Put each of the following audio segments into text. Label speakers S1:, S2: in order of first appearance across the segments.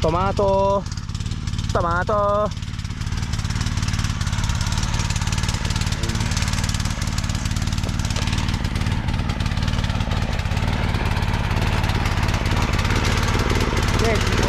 S1: Tomato. Tomato. Dur.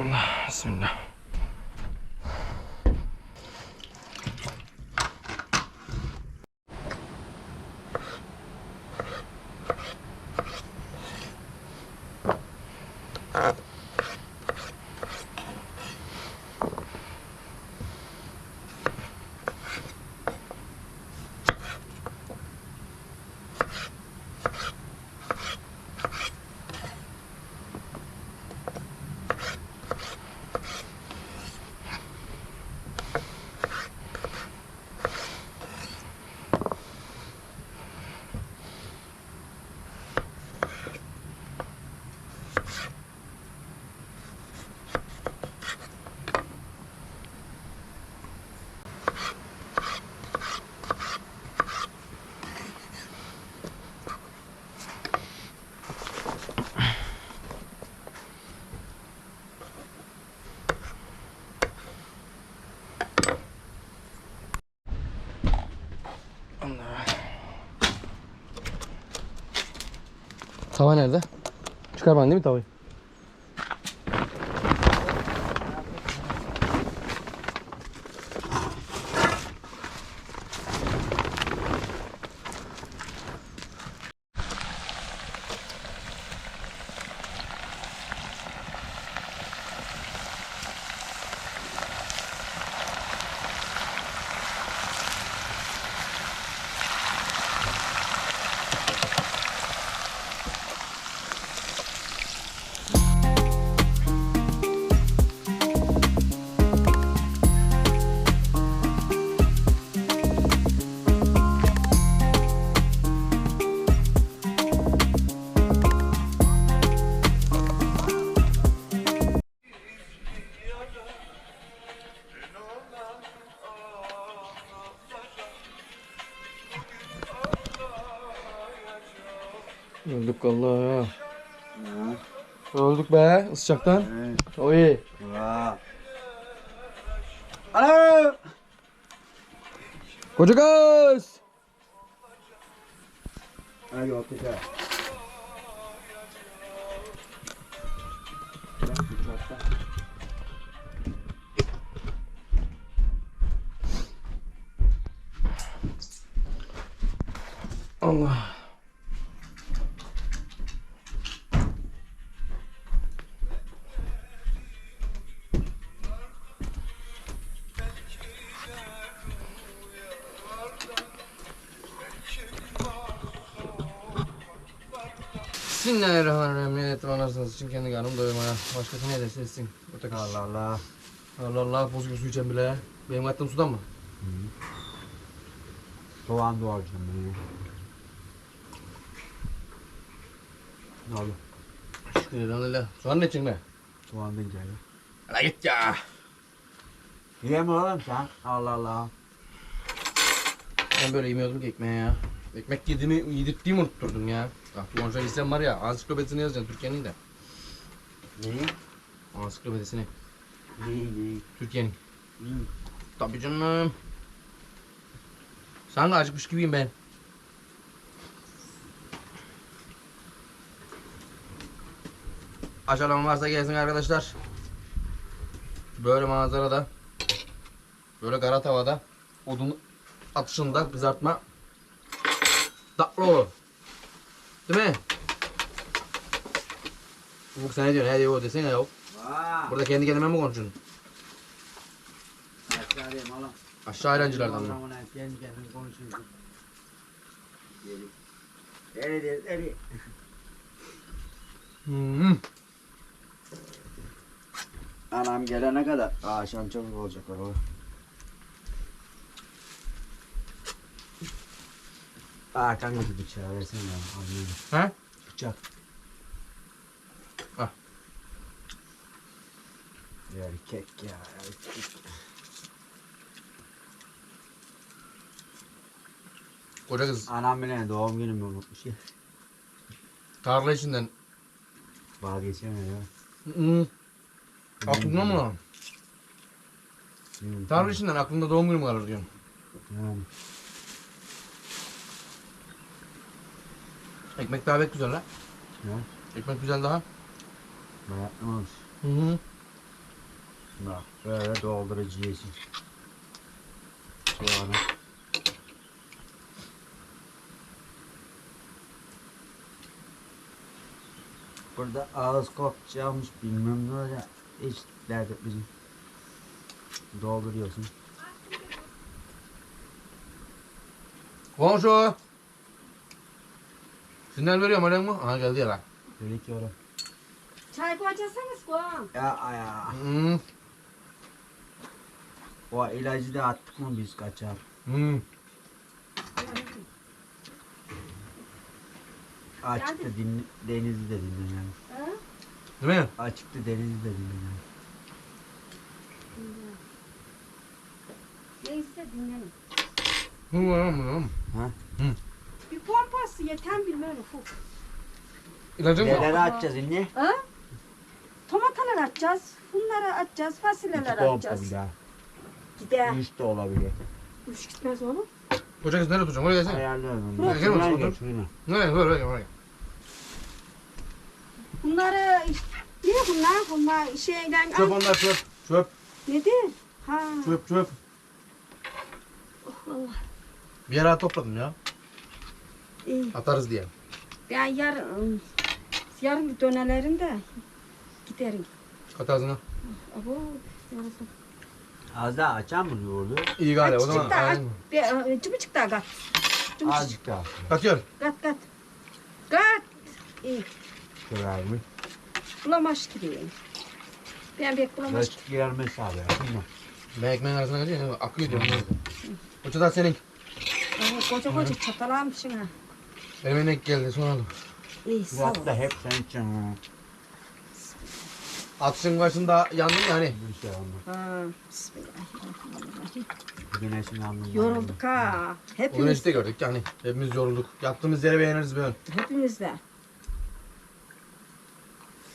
S1: Allah bismillah. Tava nerede? Çıkar bana değil mi tavayı? Öldük be sıcaktan. Oy.
S2: Alo.
S1: Koca kız.
S2: Hadi bak tekrar.
S1: Allah. Bismillahirrahmanirrahim. Niyetim anasınız için kendi karnım doyurmaya. Başkası ne derse etsin. Öte Allah Allah. Allah Allah. Buz gibi su içeceğim bile. Benim attığım sudan mı?
S2: Soğan doğrayacağım. Ne oldu?
S1: Şükür elhamdülillah. Soğan ne için be?
S2: Soğan da güzel.
S1: Hala git ya.
S2: Yiyeme oğlum sen. Allah Allah.
S1: Ben böyle yemiyordum ki ekmeğe ya. Ekmek yediğimi, yedirttiğimi unutturdum ya. Bak bu konuşan istem var ya, ansiklopedisini yazacaksın Türkiye'nin de.
S2: Neyi?
S1: Ansiklopedisini,
S2: Neyi neyi?
S1: Türkiye'nin.
S2: Neyi?
S1: Tabii canım. De acıkmış gibiyim ben. Aç alan varsa gelsin arkadaşlar. Böyle manzarada. Böyle kara tavada. Odun atışında kızartma. Tatlı olur. Değil mi? Bu sen ne diyorsun? Hadi o desene.
S2: Vaa.
S1: Burada kendi kendime mi konuşuyorsun?
S2: Aşağıdayım oğlum.
S1: Aşağı öğrencilerden mi?
S2: Oğlum, Kendi kendine konuşuyorsun. Deli deli deli.
S1: Hmm.
S2: Anam gelene kadar akşam çabuk olacak o. Aa kanka bir bıçağı versene ya. Anlıyorum.
S1: He?
S2: Bıçak.
S1: Ah.
S2: Erkek ya erkek.
S1: Koca kız
S2: Anam bile doğum günümü unutmuş ya.
S1: tarla içinden.
S2: Vazgeçemiyor ya.
S1: Hmm. Aklında mı lan? Tarla içinden aklında doğum günüm kalır diyorum.
S2: Yani.
S1: Ekmek daha pek güzel la.
S2: Ya.
S1: Ekmek güzel daha.
S2: Bırakmamış.
S1: Hı hı.
S2: Bak böyle doldurucu yesin. Soğanı. Burada ağız kopacakmış bilmem ne olacak. Hiç dert etmeyeceğim. Dolduruyorsun.
S1: Komşu. Sinyal veriyorum öyle mi? Aha geldi ya lan.
S2: Oğlum.
S3: Çay koyacaksınız koyun.
S2: Ya ya.
S1: Hmm.
S2: O ilacı da attık mı biz kaçar.
S1: Hmm.
S2: Açıkta din, denizi de dinle yani.
S3: Ha?
S1: Değil mi?
S2: Açıkta denizi de dinle yani.
S3: Neyse dinleyin.
S1: Hı hı hı.
S2: Ha?
S3: Bir pompası yeten bilmem ufuk.
S1: İlacın mı?
S2: Neleri açacağız inni?
S3: Ha? Tomatalar atacağız. Bunları atacağız. Fasulyeler atacağız.
S2: daha.
S3: Gider.
S2: Üç de olabilir.
S3: Üç gitmez oğlum.
S1: Koca kız nereye oturacağım? Oraya gelsene.
S2: Ayarlıyorum.
S1: Buraya gel otur,
S2: geç, şuraya.
S1: Nereye? Böyle böyle böyle.
S3: Bunları ne bunlar? Bunlar şeyden
S1: Çöp onlar çöp. Çöp.
S3: Nedir? Ha.
S1: Çöp çöp.
S3: Oh, Allah.
S1: Bir yere topladım ya.
S3: İyi.
S1: Atarız diye.
S3: Ben yarın yarın dönelerinde giderim.
S1: Kat ağzına.
S3: Abo. yarın-
S2: Az daha açar mı yoğurdu?
S1: İyi galiba o zaman. Aynen.
S3: bir, e, cıbıcık daha kat. Cıbıcık.
S2: Azıcık daha.
S1: Katıyorum.
S3: Kat kat. Kat. İyi.
S2: Şöyle mi?
S3: Bulamaç gibi. Ben bir bulamaç.
S2: Kaç gelmez abi ya.
S1: Ben ekmeğin arasına kaçıyorum. ya, Akıyor diyorum. O çatal senin.
S3: Koca koca çatal almışsın ha.
S1: Eline geldi sonra aldım.
S3: İyi
S2: Bu
S3: sağ ol.
S2: hafta hep sen için ha.
S1: Atışın başında yandım ya hani.
S2: Bir şey olmaz.
S3: Ha. Bismillahirrahmanirrahim.
S2: Güneşin alnından.
S3: Yorulduk ha. Hepimiz.
S1: güneşi de gördük yani. Hepimiz yorulduk. Yattığımız yere beğeniriz böyle.
S3: Hepimiz de.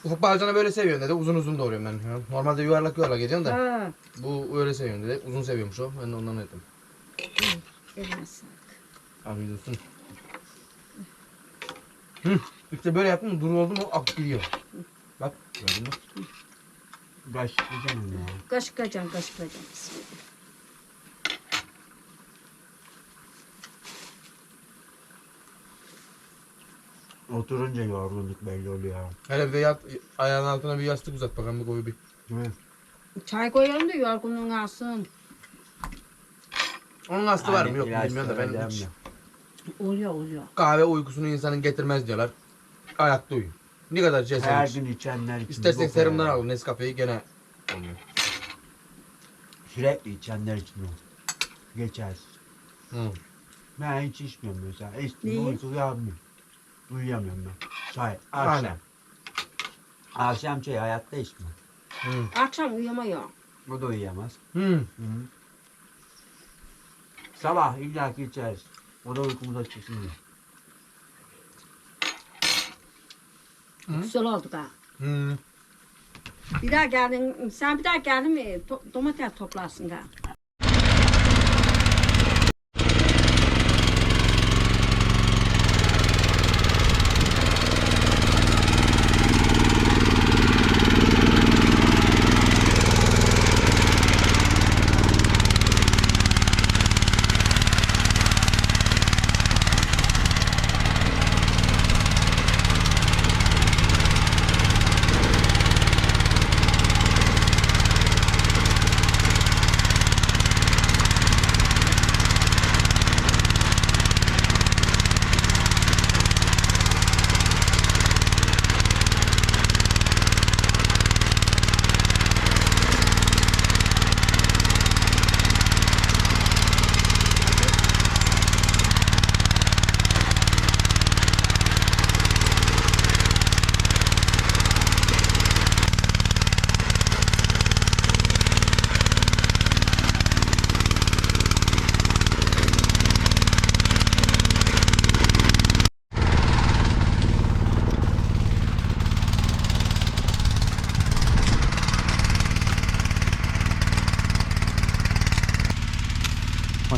S1: Ufuk balcana böyle seviyorum dedi. Uzun uzun doğruyorum ben. Ya. Normalde yuvarlak yuvarlak yiyeceğim de.
S3: Ha.
S1: Bu öyle seviyorum dedi. Uzun seviyormuş o. Ben de ondan ettim.
S3: Eline sağlık.
S1: Afiyet olsun. Hı. İşte böyle yaptım duru oldu mu ak gidiyor. Bak gördün mü?
S2: Başlayacağım ya.
S3: Kaşıklayacaksın. Bismillah.
S2: Oturunca yorgunluk belli oluyor.
S1: Hele bir de yat, ayağının altına bir yastık uzat bakalım bir koyu bir.
S2: Mi?
S3: Çay koyalım da yorgunluğun alsın.
S1: Onun hasta var mı yok bilmiyorum da ben hiç.
S3: Oluyor oluyor.
S1: Kahve uykusunu insanın getirmez diyorlar. Ayakta uyuyun. Ne kadar
S2: Her
S1: içersen iç.
S2: gün içenler için.
S1: İstersen
S2: bu
S1: serumdan
S2: kadar.
S1: al Nescafe'yi gene olmuyor.
S2: Sürekli içenler için o. Geçer.
S1: Hı.
S2: Ben hiç içmiyorum mesela.
S3: Niye?
S2: İçtim uyku uyanmıyorum. Uyuyamıyorum ben. Çay.
S1: Aynen.
S2: Akşam. Akşam çay hayatta içmem.
S1: Hı.
S3: Akşam uyumuyor.
S2: O da uyuyamaz.
S1: Hı.
S2: Hı. Sabah illaki içeriz. O da uykumuza çıksın diye.
S1: Hı.
S3: Güzel oldu ha.
S1: Hı.
S3: Bir daha geldin, sen bir daha geldin mi to- domates toplarsın ha.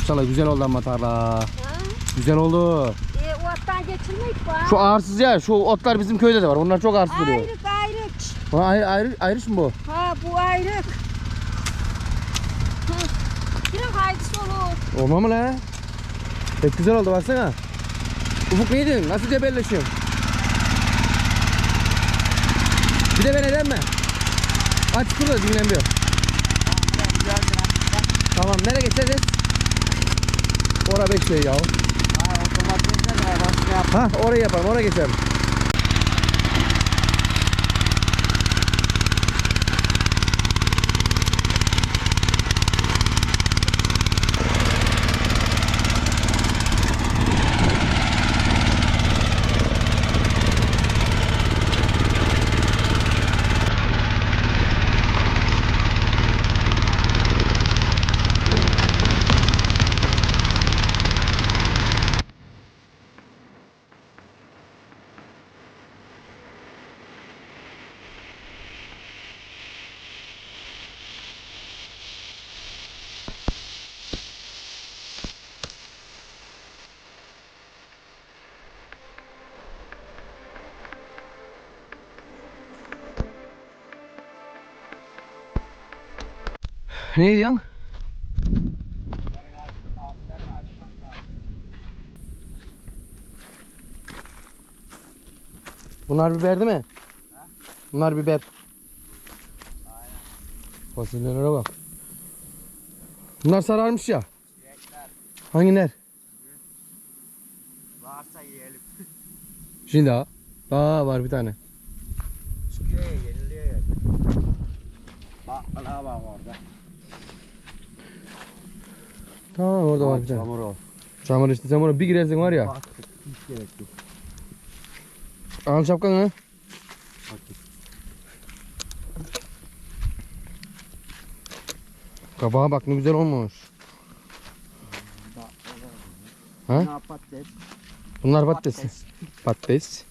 S1: Maşallah güzel oldu ama tarla. Güzel oldu.
S3: E, ottan geçilmek var.
S1: Şu ağırsız ya şu otlar bizim köyde de var. Bunlar çok ağırsız duruyor.
S3: Ayrık ayrık.
S1: Ha, ayrı, ayrı, ayrış mı bu?
S3: Ha bu ayrık. Yine faydası olur.
S1: Olma mı la? Pek güzel oldu baksana. Ufuk ne diyorsun? Nasıl cebelleşiyorsun? Bir de ben eden mi? Aç şurada dinlenmiyor. Tamam nereye geçeceğiz? Ora 5 şey ya.
S2: Ha otomatikten arabası yap.
S1: Ha oraya yapalım oraya geçelim. Ne diyorsun? Bunlar biber değil mi? Bunlar biber. Fasulyelere bak. Bunlar sararmış ya.
S2: Çilekler
S1: Hangiler?
S2: varsa yiyelim.
S1: Şimdi ha. Daha var bir tane.
S2: Çıkıyor ya yeniliyor ya. Bak bana bak orada.
S1: Tamam orada var bir tane.
S2: Çamur ol.
S1: Çamur işte çamura bir girersin var ya.
S2: Bak hiç gerek yok.
S1: Al şapkanı.
S2: Bak.
S1: Kabağa bak ne güzel olmuş. Ha? Bunlar patates. Patates.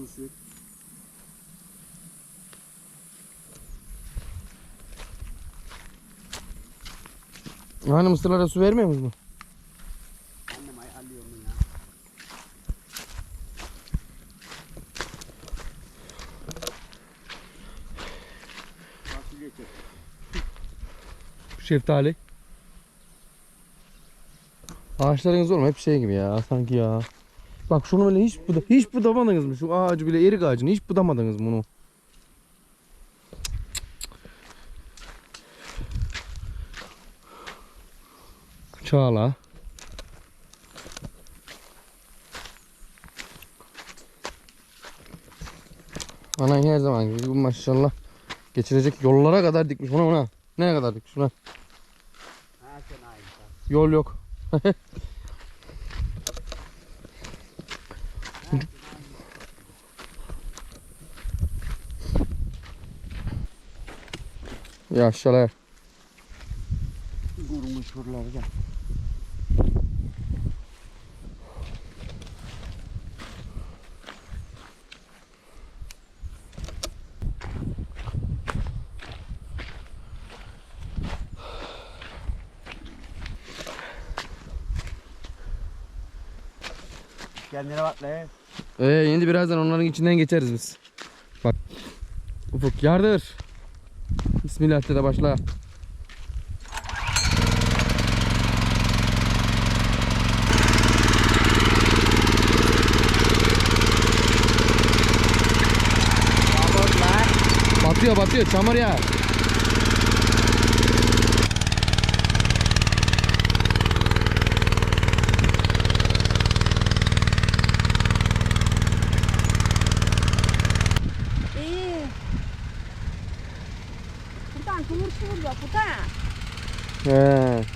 S2: mısır.
S1: Hani mısırlara su vermiyor musun?
S2: Annem ay alıyor mu ya? Fasulye çek.
S1: Şeftali. Ağaçlarınız oğlum hep şey gibi ya sanki ya. Bak şunu böyle hiç buda hiç budamadınız mı? Şu ağacı bile erik ağacını hiç budamadınız mı bunu? Çağla. Anan her zaman gibi maşallah geçirecek yollara kadar dikmiş. Ona ona. Nereye kadar dikmiş
S2: aynı.
S1: Yol yok. Yaşalar.
S2: Kurumuş şuraları gel. Kendine bak le.
S1: Ee, şimdi birazdan onların içinden geçeriz biz. Bak. Ufuk yardır. Bismillah de başla. Batıyor batıyor çamur ya. 嗯。